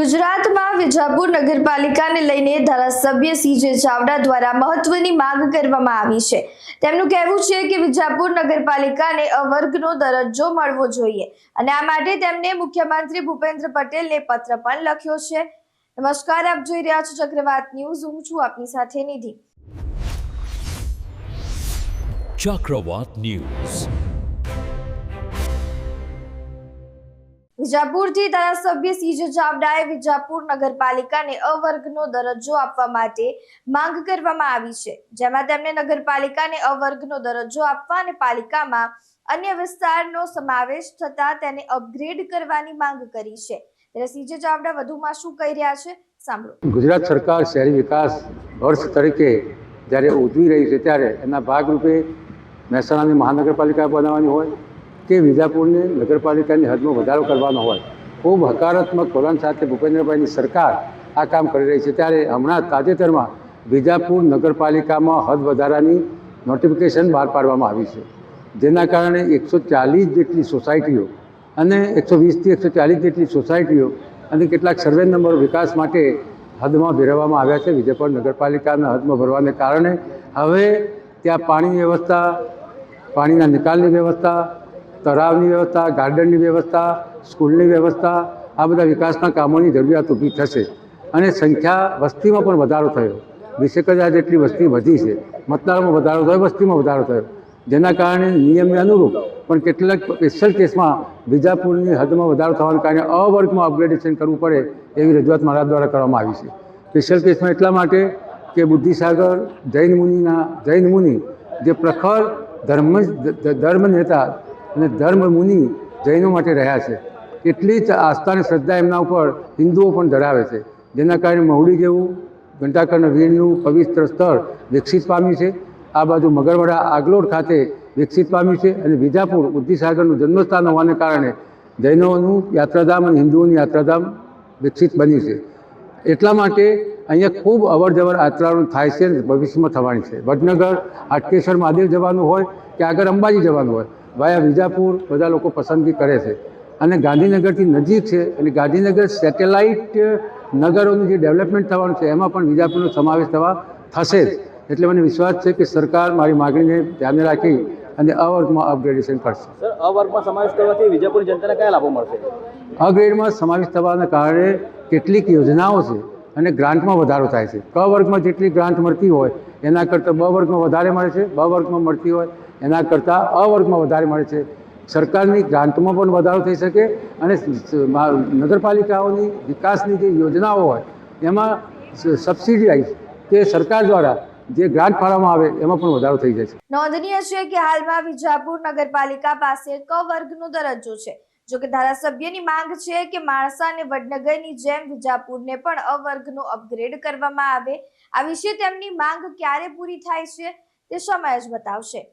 ગુજરાતમાં વિજાપુર નગરપાલિકાને લઈને ધારાસભ્ય સીજે ચાવડા દ્વારા મહત્વની માંગ કરવામાં આવી છે. તેમનું કહેવું છે કે વિજાપુર નગરપાલિકાને અવર્ગનો દરજ્જો મળવો જોઈએ અને આ માટે તેમને મુખ્યમંત્રી ભૂપેન્દ્ર પટેલને પત્ર પણ લખ્યો છે. નમસ્કાર, આપ જોઈ રહ્યા છો ચક્રવાત ન્યૂઝ. હું છું આપની સાથે નિધિ. ચક્રવાત News. વિજાપુરથી ધારાસભ્ય સીજે ચાવડાએ વિજાપુર નગરપાલિકાને અવર્ગનો દરજ્જો આપવા માટે માંગ કરવામાં આવી છે, જેમાં તેમણે નગરપાલિકાને અવર્ગનો દરજ્જો આપવા અને પાલિકામાં અન્ય વિસ્તારનો સમાવેશ થતા તેને અપગ્રેડ કરવાની માંગ કરી છે. ત્યારે સીજે ચાવડા વધુમાં શું કહી રહ્યા છે, સાંભળો. ગુજરાત સરકાર શહેરી વિકાસ વર્ષ તરીકે જ્યારે ઉજવી રહી છે, ત્યારે એના ભાગરૂપે મહેસાણાની મહાનગરપાલિકા બનાવવાની હોય કે વિજાપુરની નગરપાલિકાની હદમાં વધારો કરવાનો હોય, ખૂબ હકારાત્મક વલણ સાથે ભૂપેન્દ્રભાઈની સરકાર આ કામ કરી રહી છે. ત્યારે હમણાં તાજેતરમાં વિજાપુર નગરપાલિકામાં હદ વધારાની નોટિફિકેશન બહાર પાડવામાં આવી છે. જેના કારણે એકસો ચાલીસ જેટલી સોસાયટીઓ અને એકસો વીસથી એકસો ચાલીસ જેટલી સોસાયટીઓ અને કેટલાક સર્વે નંબર વિકાસ માટે હદમાં ભેરવવામાં આવ્યા છે. વિજયપુર નગરપાલિકાના હદમાં ભરવાને કારણે હવે ત્યાં પાણી વ્યવસ્થા, પાણીના નિકાલની વ્યવસ્થા તળાવની વ્યવસ્થા ગાર્ડનની વ્યવસ્થા સ્કૂલની વ્યવસ્થા, આ બધા વિકાસના કામોની જરૂરિયાત ઊભી થશે. અને સંખ્યા વસ્તીમાં પણ વધારો થયો. વીસેક હજાર જેટલી વસ્તી વધી છે. મતદારોમાં વધારો થયો, વસ્તીમાં વધારો થયો. જેના કારણે નિયમને અનુરૂપ પણ કેટલાક સ્પેશિયલ કેસમાં વિજાપુરની હદમાં વધારો થવાને કારણે અવર્ગમાં અપગ્રેડેશન કરવું પડે એવી રજૂઆત મારા દ્વારા કરવામાં આવી છે. સ્પેશિયલ કેસમાં એટલા માટે કે બુદ્ધિસાગર, જૈન મુનિના, જૈન મુનિ જે પ્રખર ધર્મ ધર્મ નેતા અને ધર્મ મુનિ જૈનો માટે રહ્યા છે. એટલી જ આસ્થા અને શ્રદ્ધા એમના ઉપર હિન્દુઓ પણ ધરાવે છે. જેના કારણે મહુડી જેવું, ઘંટાકરના વીરનું પવિત્ર સ્થળ વિકસિત પામ્યું છે. આ બાજુ મગરવાડા આગલોડ ખાતે વિકસિત પામ્યું છે અને વિજાપુર બુદ્ધિસાગરનું જન્મસ્થાન હોવાને કારણે જૈનોનું યાત્રાધામ અને હિન્દુઓનું યાત્રાધામ વિકસિત બન્યું છે. એટલા માટે અહીંયા ખૂબ અવર જવર યાત્રાઓ થાય છે ભવિષ્યમાં થવાની છે. વડનગર હાટકેશ્વર મહાદેવ જવાનું હોય કે આગળ અંબાજી જવાનું હોય વાયા વિજાપુર બધા લોકો પસંદગી કરે છે. અને ગાંધીનગરથી નજીક છે અને ગાંધીનગર સેટેલાઇટ નગરોનું જે ડેવલપમેન્ટ થવાનું છે એમાં પણ વિજાપુરનો સમાવેશ થવા થશે જ. એટલે મને વિશ્વાસ છે કે સરકાર મારી માગણીને ધ્યાને રાખી અને અવર્ગમાં અપગ્રેડેશન કરશે. સર અ વર્ગમાં સમાવેશ કરવાથી વિજાપુર જનતાને કયા લાભો મળશે? અગ્રેડમાં સમાવેશ થવાના કારણે કેટલીક યોજનાઓ છે અને ગ્રાન્ટમાં વધારો થાય છે. ક વર્ગમાં જેટલી ગ્રાન્ટ મળતી હોય, એના કરતાં બ વર્ગમાં વધારે મળે છે. બ વર્ગમાં મળતી હોય, એના કરતાં અ વર્ગમાં વધારે મળે છે. સરકારની ગ્રાન્ટમાં પણ વધારો થઈ શકે અને નગરપાલિકાઓની વિકાસની જે યોજનાઓ હોય, એમાં સબસિડીઝ કે સરકાર દ્વારા જે ગ્રાન્ટ ફાળવવામાં આવે, એમાં પણ વધારો થઈ જાય છે. નોંધનીય છે કે હાલમાં વિજાપુર નગરપાલિકા પાસે ક વર્ગનો દરજ્જો છે. જો કે ધારાસભ્યની માંગ છે કે માણસા અને વડનગરની જેમ વિજાપુરને પણ અ અપગ્રેડ કરવામાં આવે. આ વિશે તેમની માંગ ક્યારે પૂરી થાય છે તે સમય જ બતાવશે.